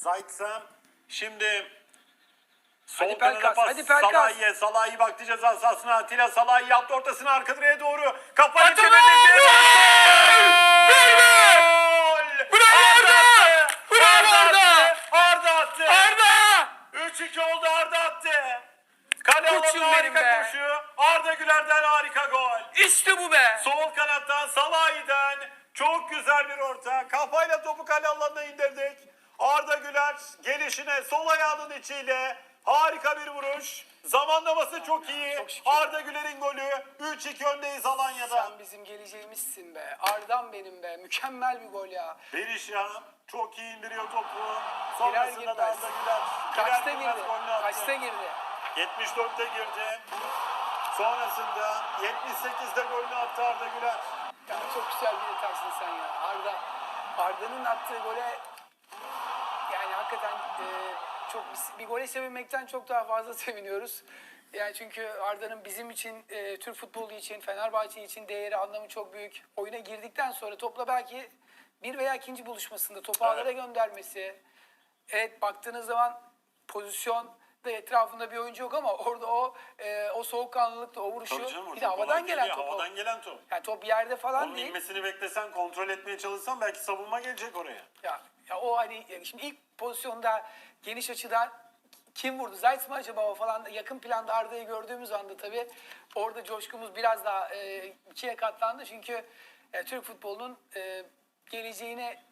Zayt'sa şimdi sol Hadi Pelkas, pas hadi Pelkas. Salah'ya. Salah'ı baktı ceza sahasına. Atilla Salah'ı yaptı ortasına arka direğe doğru. Kafa Atilla! Bravo! gol! Bravo Arda Arda! attı! Arda attı! Arda! 3-2 oldu Arda attı. Kale alanına harika be. koşu. Arda Güler'den harika gol. İşte bu be. Sol kanattan Salahi'den çok güzel bir orta. Kafayla topu kale alanına indirdik. Arda Güler gelişine sol ayağının içiyle harika bir vuruş. Zamanlaması çok iyi. Çok şükür. Arda Güler'in golü. 3-2 öndeyiz Alanya'da. Sen bizim geleceğimizsin be. Ardam benim be. Mükemmel bir gol ya. Berisha çok iyi indiriyor topu. Sonrasında da girmez. Arda Güler. Kaçta girmez girdi? golünü attı. Kaçta girdi? 74'te girdi. Sonrasında 78'de golünü attı Arda Güler. Ya çok güzel bir ataksın sen ya. Arda. Arda'nın attığı gole hakikaten e, çok bir gole sevinmekten çok daha fazla seviniyoruz. Yani çünkü Arda'nın bizim için, e, Türk futbolu için, Fenerbahçe için değeri, anlamı çok büyük. Oyuna girdikten sonra topla belki bir veya ikinci buluşmasında topu ağlara göndermesi. Evet baktığınız zaman pozisyon da etrafında bir oyuncu yok ama orada o e, o soğukkanlılıkla o vuruşu canım, bir de havadan gelen top. Havadan gelen top. Yani top yerde falan Onun değil. inmesini beklesen, kontrol etmeye çalışsan belki savunma gelecek oraya. Ya, ya o hani şimdi ilk pozisyonda geniş açıdan kim vurdu? Zayt mı acaba o falan yakın planda Arda'yı gördüğümüz anda tabii orada coşkumuz biraz daha e, ikiye katlandı. Çünkü e, Türk futbolunun e, geleceğine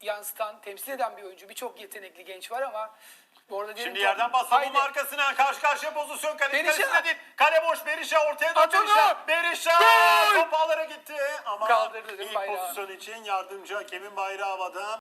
yansıtan, temsil eden bir oyuncu. Birçok yetenekli genç var ama orada dedim Şimdi top- yerden bas Haydi. savunma arkasına karşı karşıya pozisyon kale Berisha. değil. Kale boş Berisha ortaya dön At onu. Berisha. Berisha Gol. top ağlara gitti ama Kaldırdı değil mi ilk bayrağı? pozisyon için yardımcı hakemin bayrağı havada.